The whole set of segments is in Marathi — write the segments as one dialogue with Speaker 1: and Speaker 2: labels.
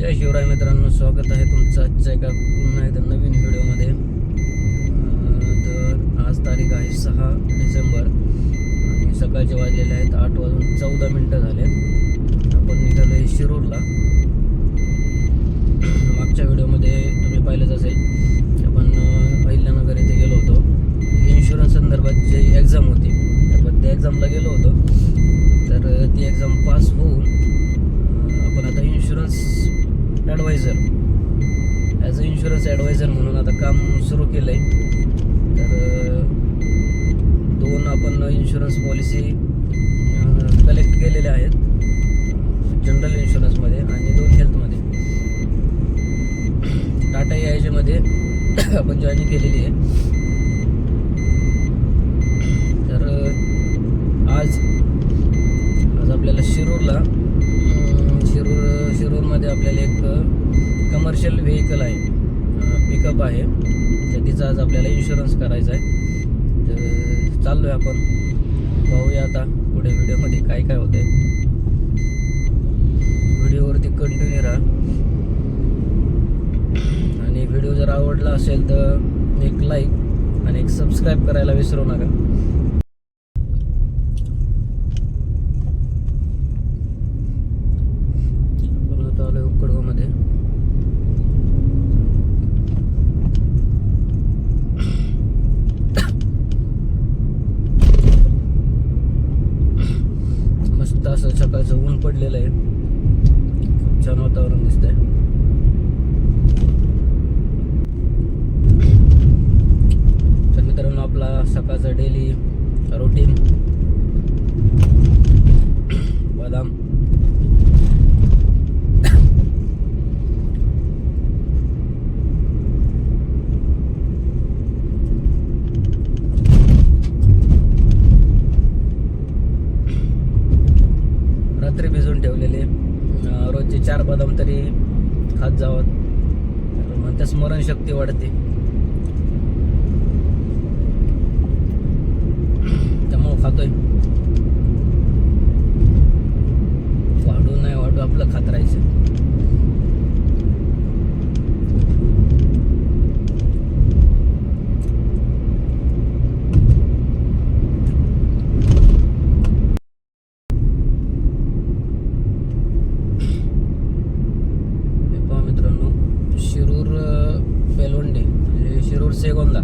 Speaker 1: जय शिवराय मित्रांनो स्वागत आहे तुमचं आजच्या एका पुन्हा एकदा नवीन व्हिडिओमध्ये. तर आज तारीख आहे सहा डिसेंबर आणि सकाळचे वाजलेले आहेत आठ वाजून चौदा मिनटं झालेत. आपण निघालो आहे शिरूरला. मागच्या व्हिडिओमध्ये तुम्ही पाहिलंच असेल आपण अहिल्यानगर येथे गेलो होतो. इन्शुरन्स संदर्भात जी एक्झाम होती आपण त्या एक्झामला गेलो होतो. तर ती एक्झाम पास होऊन आपण आता insurance advisor as a insurance advisor म्हणून आता काम सुरू केलं आहे तर दोन आपण इन्शुरन्स पॉलिसी कलेक्ट केलेल्या आहेत. जनरल इन्शुरन्समध्ये आणि दोन हेल्थमध्ये टाटा यायच्यामध्ये आपण जॉईनिंग केलेली आहे. तर आज आज आपल्याला शिरूरला शिरूर शिरूरमध्ये आपल्याला एक कमर्शियल व्हेकल आहे. पिकअप आहे. तर तिचा आज आपल्याला इन्शुरन्स करायचा आहे. तर चाललो आहे आपण. पाहूया आता पुढे व्हिडिओमध्ये काय काय होते व्हिडिओवरती कंटिन्यू राहा. आणि व्हिडिओ जर आवडला असेल तर एक लाईक आणि एक सबस्क्राईब करायला विसरू नका. नाही वाढू आपलं खात राहायचं हे पहा मित्रांनो शिरूर अ, बेलवंडे म्हणजे शिरूर सेगोंदा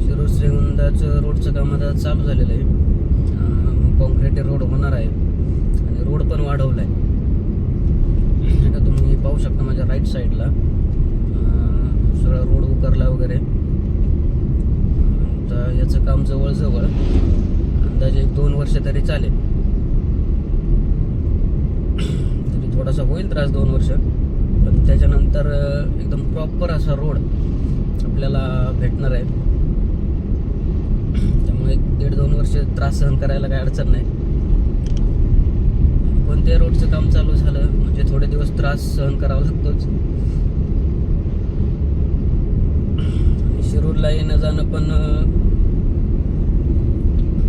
Speaker 1: शिरूर सेगोंदाचं रोडचं काम आता चालू झालेलं आहे कॉन्क्रीट रोड होणार आहे आणि रोड पण वाढवला आहे आता तुम्ही पाहू शकता माझ्या राईट साईडला सगळा रोड उकरला वगैरे. तर याचं काम जवळजवळ अंदाजे एक दोन वर्ष तरी चालेल. तरी थोडासा होईल त्रास दोन वर्ष. पण त्याच्यानंतर एकदम प्रॉपर असा रोड आपल्याला भेटणार आहे. त्यामुळे एक दीड दोन वर्ष त्रास सहन करायला काही अडचण नाही. कोणत्या रोडचं काम चालू झालं म्हणजे थोडे दिवस त्रास सहन करावा लागतोच. आणि येणं जाणं पण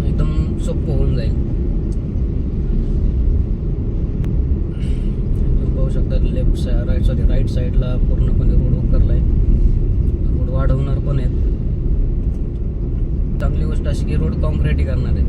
Speaker 1: एकदम सोपं होऊन जाईल. तुम्ही पाहू शकता left side right sorry right साईडला पूर्णपणे रोड उकरलाय रोड वाढवणार पण आहेत. चांगली गोष्ट अशी की रोड कॉन्क्रीट करणार आहेत.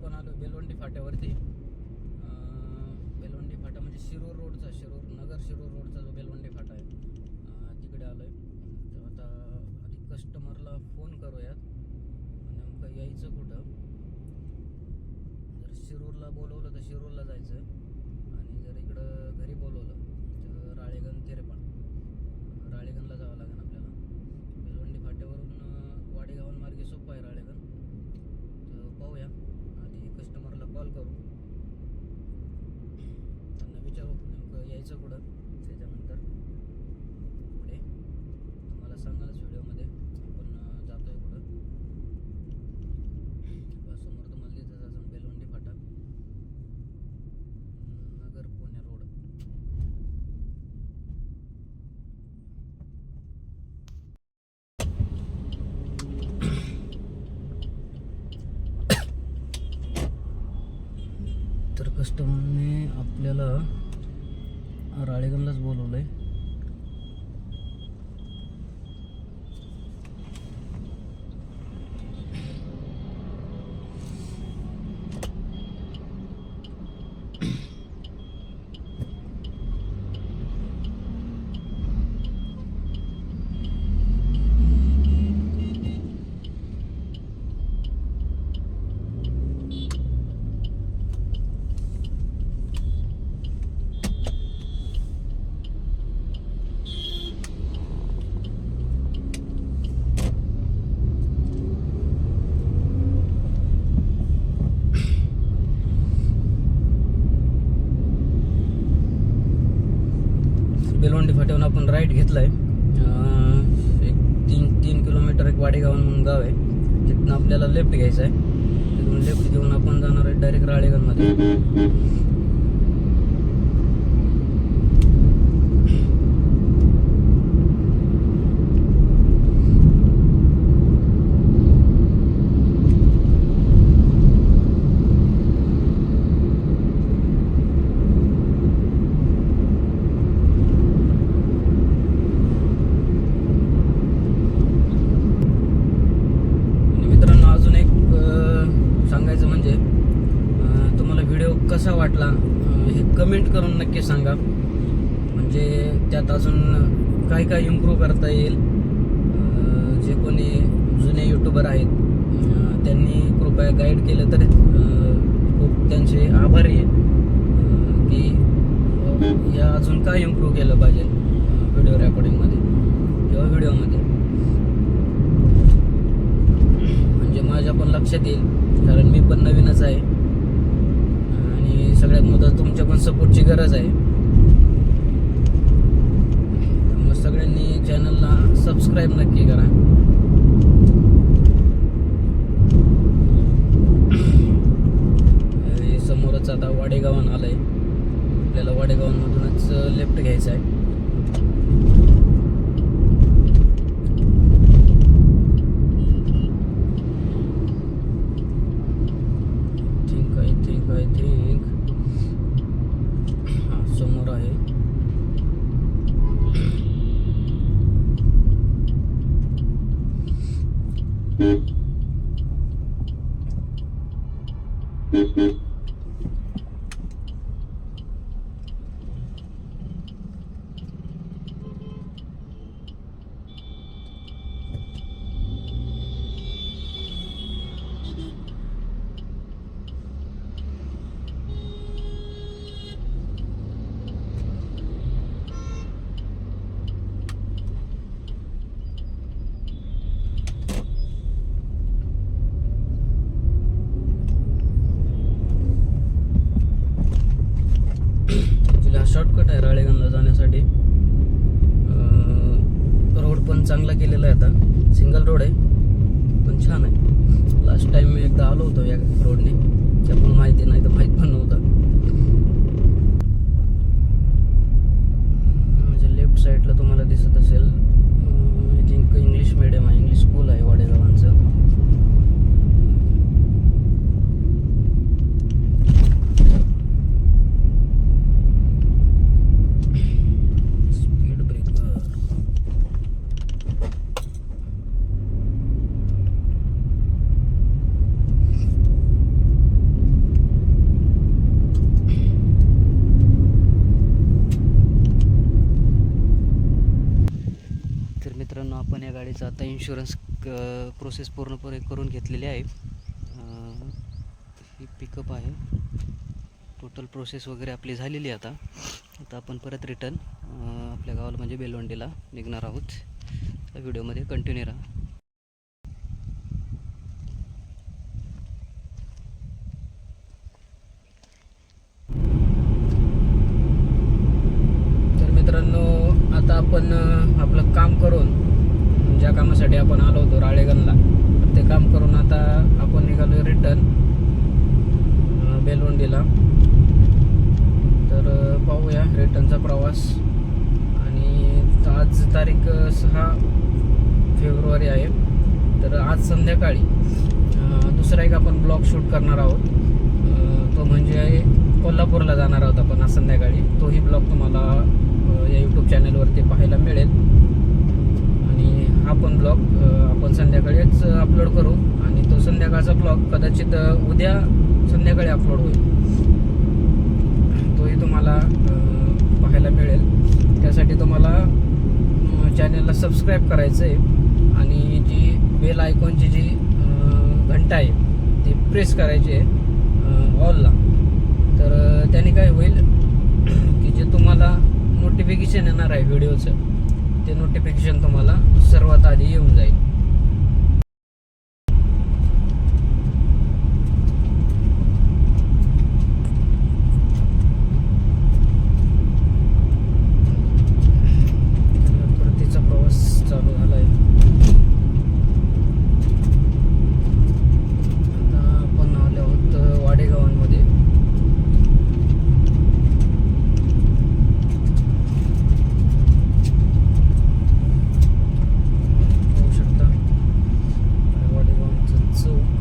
Speaker 1: आपण आलो बेलवंडी फाट्यावरती. बेलवंडी फाटा म्हणजे शिरूर रोडचा शिरूर नगर शिरूर रोडचा जो बेलवंडी फाटा आहे तिकडे आलो आहे तर आता आधी कस्टमरला फोन करूयात. नेमकं यायचं कुठं? जर शिरूरला बोलवलं तर शिरूरला जायचं आणि जर इकडं घरी बोलवलं तर राळेगण तेरेपाळ राळेगणला जावं लागेल आपल्याला बेलवंडी फाट्यावरून अं, वाडेगावन मार्गे सोपं आहे राळेगण तर पाहूया आधी कस्टमरला कॉल करू त्यांना विचारू नेमकं यायचं कुठं त्याच्यानंतर पुढे तुम्हाला सांगालच व्हिडिओमध्ये आपण अं, जातोय कुठं बा, समोर तुम्हाला दिसत असेल बेलवंडी फाटा नगर पुणे रोड तर कस्टमरने आपल्याला राळेगणलाच बोलवलं आहे बेलवंडी फाट्यावरून आपण राईट घेतलाय. आहे एक तीन तीन किलोमीटर एक वाडेगाव म्हणून गाव आहे. तिथनं आपल्याला लेफ्ट घ्यायचं आहे तिथून लेफ्ट घेऊन आपण जाणार आहे डायरेक्ट राळेगणमध्ये आणि मित्रांनो अजून एक अं, सांगायचं म्हणजे अं, तुम्हाला व्हिडिओ कसा वाटला अं, हे कमेंट करून नक्की सांगा म्हणजे त्यात अजून काय काय इम्प्रूव्ह करता येईल अं, जे कोणी जुने यूट्यूबर आहेत अं, त्यांनी कृपया गाईड केलं तर अं, खूप त्यांचे आभारी आहे की या अजून काय इम्प्रूव्ह केलं पाहिजे व्हिडिओ रेकॉर्डिंगमध्ये किंवा व्हिडिओमध्ये म्हणजे माझ्या पण लक्षात येईल कारण मी पण नवीनच आहे. आणि सगळ्यात मोठं तुमच्या पण सपोर्टची गरज आहे. मग सगळ्यांनी चॅनलला सबस्क्राईब नक्की करा आणि समोरच आलं आहे आपल्याला वाडेगावांमधूनच लेफ्ट घ्यायचं आहे think I think I think हा समोर आहे ॲक्च्युली हा शॉर्टकट आहे राळेगणला जाण्यासाठी रोड पण चांगला केलेला आहे आता सिंगल रोड आहे पण छान आहे लास्ट टाइम मी एकदा आलो होतो या रोडने त्यामुळे माहिती नाही तर माहीत पण नव्हतं म्हणजे लेफ्ट साईडला तुम्हाला दिसत असेल आय थिंक इंग्लिश मिडियम आहे इंग्लिश स्कूल आहे वाडेगावांचं स्पीड ब्रेकर
Speaker 2: गाडीचा आता इन्शुरन्स क प्रोसेस पूर्णपणे करून घेतलेली आहे. ही पिकअप आहे. टोटल प्रोसेस वगैरे आपली झालेली आहे आता. आता आपण परत रिटर्न आपल्या गावाला म्हणजे बेलवंडीला निघणार आहोत. त्या व्हिडिओमध्ये कंटिन्यू राहा
Speaker 1: तर मित्रांनो आता आपण अं, आपलं काम करून ज्या कामासाठी आपण आलो होतो राळेगणला तर ते काम करून आता आपण निघालो रिटर्न बेलवंडीला तर अं, पाहूया जवळपास आणि आज तारीख सहा फेब्रुवारी आहे. तर आज संध्याकाळी दुसरा एक आपण ब्लॉग शूट करणार आहोत. तो म्हणजे कोल्हापूरला जाणार आहोत आपण आज संध्याकाळी. तोही ब्लॉग तुम्हाला या यूट्यूब चॅनलवरती पाहायला मिळेल. आणि हा पण ब्लॉग आपण संध्याकाळीच अपलोड करू. आणि तो संध्याकाळचा ब्लॉग कदाचित उद्या संध्याकाळी अपलोड होईल. तोही तुम्हाला बघायला पाहायला मिळेल. त्यासाठी तुम्हाला चॅनलला सबस्क्राईब करायचं आहे. आणि जी बेल आयकॉनची जी घंटा आहे ती प्रेस करायची आहे ऑलला तर त्याने काय होईल की जे तुम्हाला नोटिफिकेशन येणार आहे व्हिडिओचं ते नोटिफिकेशन तुम्हाला सर्वात आधी येऊन जाईल परतीचा प्रवास चालू झाला आहे आता आपण आलो आहोत वाडेगावांमध्ये पाहू शकता वाडेगावांचं चौक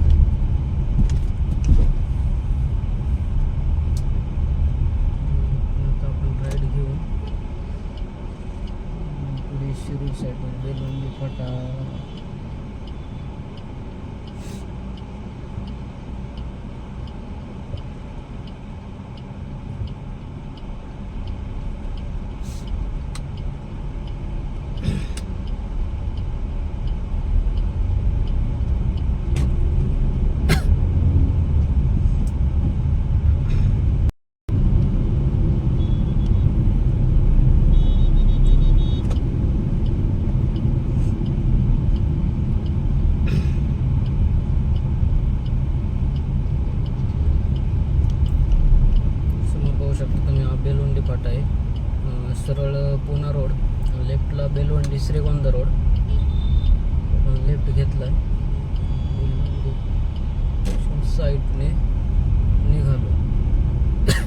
Speaker 1: आता आपण राईड घेऊ पुढे शिरूर साईड बेलवंडी फाटा समोर पाहू शकता तुम्ही हा बेलवंडी फाटा आहे अं, सरळ पुणा रोड लेफ्टला बेलवंडी श्रीगोंदा रोड आपण लेफ्ट घेतलाय साईडने निघालो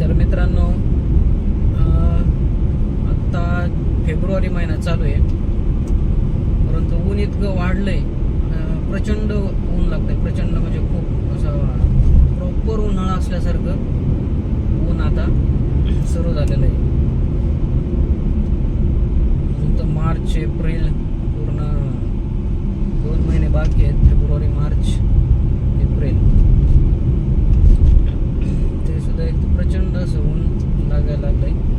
Speaker 1: तर मित्रांनो अं, आत्ता फेब्रुवारी महिना चालू आहे परंतु ऊन इतकं वाढलंय अं, प्रचंड ऊन लागतंय प्रचंड म्हणजे खूप असं प्रॉपर उन्हाळा असल्यासारखं ऊन आता सुरू झालेलं आहे अजून तर मार्च एप्रिल पूर्ण दोन महिने बाकी आहेत. फेब्रुवारी मार्च एप्रिल. ते सुद्धा एक प्रचंड असं ऊन लागायला लागलं आहे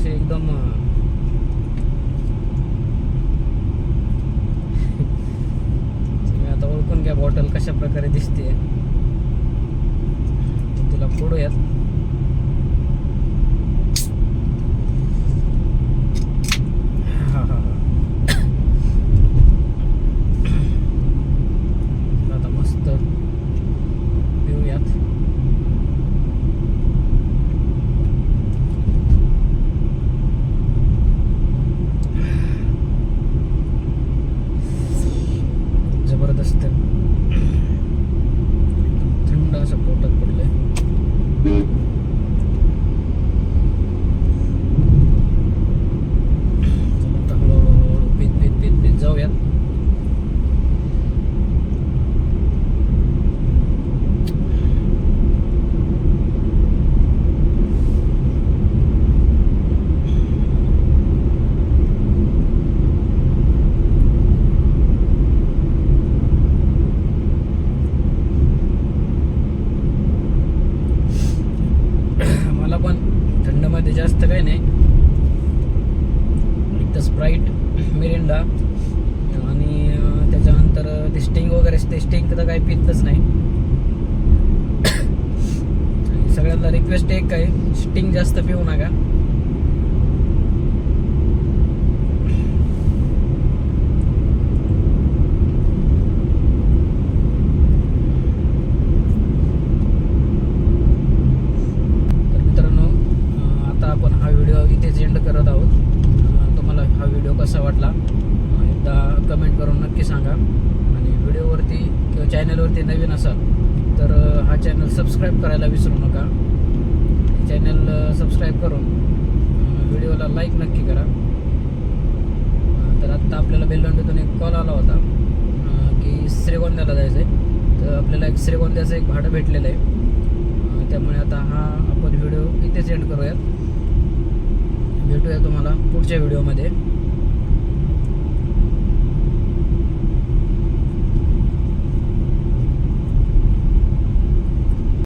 Speaker 1: असे एकदम आता ओळखून घ्या बॉटल कशा प्रकारे दिसते तिला फोडूयात. system. मध्ये जास्त काही नाही. एक तर स्प्राईट मिरिंडा आणि त्याच्यानंतर ते स्टिंग वगैरे ते स्टिंग तर काही पितच नाही. आणि सगळ्यांना रिक्वेस्ट एक आहे स्टिंग जास्त पिऊ नका तर मित्रांनो अं, आता आपण हा व्हिडिओ इथेच एंड करत आहोत अं, तुम्हाला हा व्हिडिओ कसा वाटला अं, एकदा कमेंट करून नक्की सांगा. आणि व्हिडिओवरती किंवा चॅनलवरती नवीन असाल तर हा चॅनल सबस्क्राईब करायला विसरू नका. चॅनल सबस्क्राईब करून व्हिडिओला लाईक नक्की करा. तर आत्ता आपल्याला बेलदंडीतून एक कॉल आला होता की श्रीगोंद्याला जायचं आहे तर आपल्याला एक श्रीगोंद्याचं एक भाडं भेटलेलं आहे. त्यामुळे आता हा आपण व्हिडिओ इथेच एंड करूयात. भेटूया तुम्हाला पुढच्या व्हिडिओमध्ये.